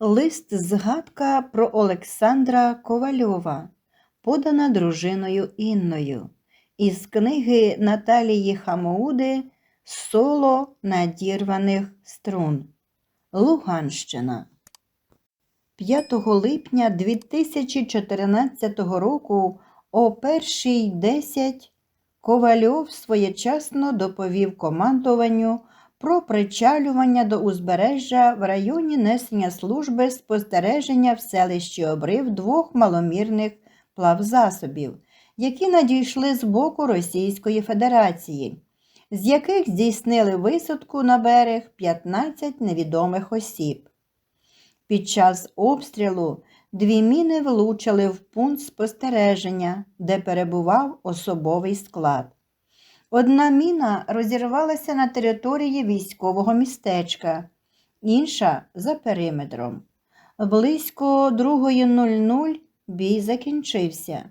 Лист згадка про Олександра Ковальова, подана дружиною Інною, із книги Наталії Хамоуди Соло надірваних струн. Луганщина. 5 липня 2014 року о 1.10 Ковальов своєчасно доповів командуванню про причалювання до узбережжя в районі несення служби спостереження в селищі Обрив двох маломірних плавзасобів, які надійшли з боку Російської Федерації, з яких здійснили висадку на берег 15 невідомих осіб. Під час обстрілу дві міни влучили в пункт спостереження, де перебував особовий склад. Одна міна розірвалася на території військового містечка, інша за периметром. Близько 2.00 бій закінчився.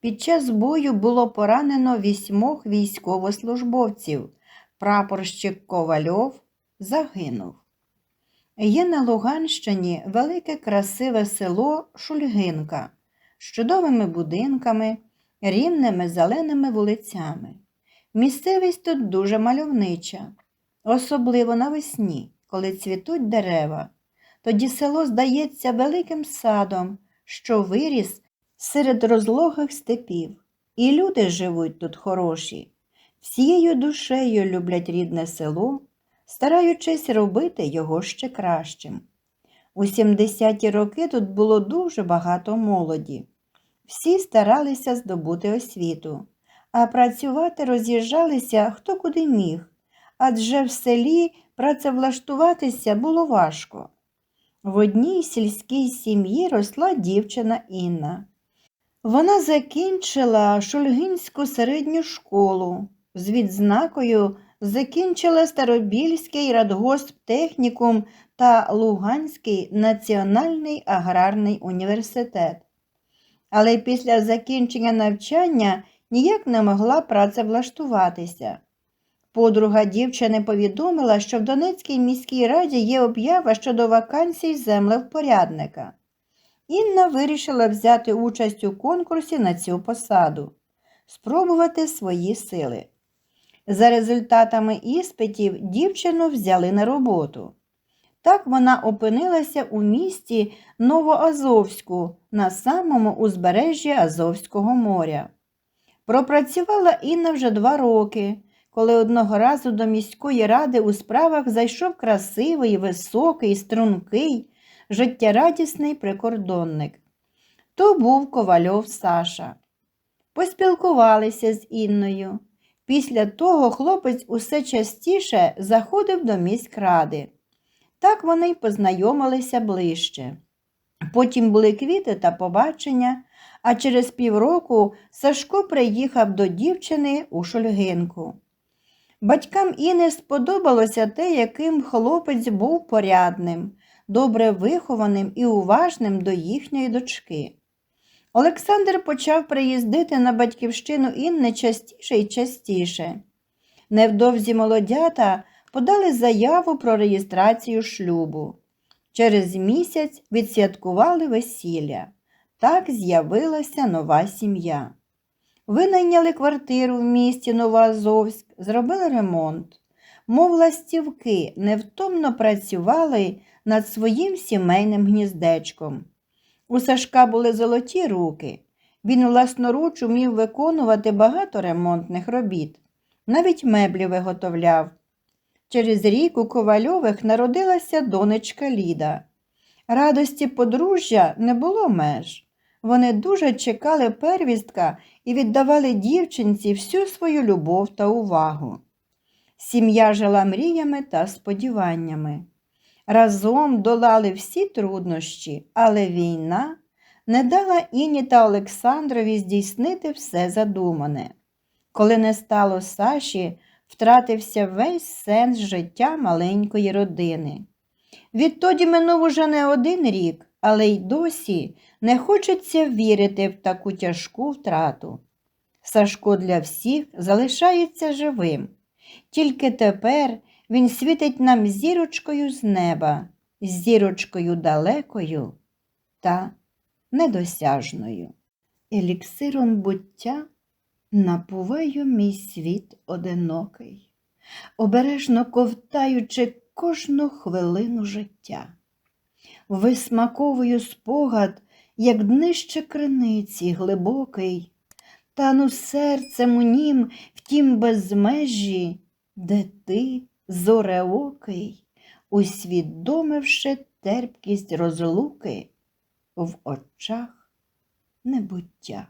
Під час бою було поранено вісьмох військовослужбовців. Прапорщик Ковальов загинув. Є на Луганщині велике красиве село Шульгинка з чудовими будинками, рівними зеленими вулицями. Місцевість тут дуже мальовнича, особливо навесні, коли цвітуть дерева. Тоді село здається великим садом, що виріс серед розлогих степів, і люди живуть тут хороші, всією душею люблять рідне село, стараючись робити його ще кращим. У 70-ті роки тут було дуже багато молоді. Всі старалися здобути освіту а працювати роз'їжджалися хто куди міг, адже в селі працевлаштуватися було важко. В одній сільській сім'ї росла дівчина Інна. Вона закінчила Шульгинську середню школу, з відзнакою закінчила Старобільський радгосп технікум та Луганський національний аграрний університет. Але після закінчення навчання ніяк не могла працевлаштуватися. Подруга дівчини повідомила, що в Донецькій міській раді є об'ява щодо вакансій землевпорядника. Інна вирішила взяти участь у конкурсі на цю посаду, спробувати свої сили. За результатами іспитів дівчину взяли на роботу. Так вона опинилася у місті Новоазовську на самому узбережжі Азовського моря. Пропрацювала Інна вже два роки, коли одного разу до міської ради у справах зайшов красивий, високий, стрункий, життєрадісний прикордонник. То був ковальов Саша. Поспілкувалися з Інною. Після того хлопець усе частіше заходив до міськради. Так вони й познайомилися ближче. Потім були квіти та побачення а через півроку Сашко приїхав до дівчини у Шульгинку. Батькам Іни сподобалося те, яким хлопець був порядним, добре вихованим і уважним до їхньої дочки. Олександр почав приїздити на батьківщину Інни частіше і частіше. Невдовзі молодята подали заяву про реєстрацію шлюбу. Через місяць відсвяткували весілля. Так з'явилася нова сім'я. Винайняли квартиру в місті Новоазовськ, зробили ремонт. Мов ластівки, невтомно працювали над своїм сімейним гніздечком. У Сашка були золоті руки. Він власноруч умів виконувати багато ремонтних робіт, навіть меблі виготовляв. Через рік у Ковальових народилася донечка Ліда. Радості подружжя не було меж. Вони дуже чекали первістка і віддавали дівчинці всю свою любов та увагу. Сім'я жила мріями та сподіваннями. Разом долали всі труднощі, але війна не дала Іні та Олександрові здійснити все задумане. Коли не стало Саші, втратився весь сенс життя маленької родини. Відтоді минув уже не один рік, але й досі не хочеться вірити в таку тяжку втрату. Сашко для всіх залишається живим. Тільки тепер він світить нам зірочкою з неба, зірочкою далекою та недосяжною. Еліксиром буття напуваю мій світ одинокий, обережно ковтаючи кожну хвилину життя. Висмаковую спогад, як днище криниці глибокий, тану серцем у нім в тім безмежі, де ти, зореокий, усвідомивши терпкість розлуки в очах небуття.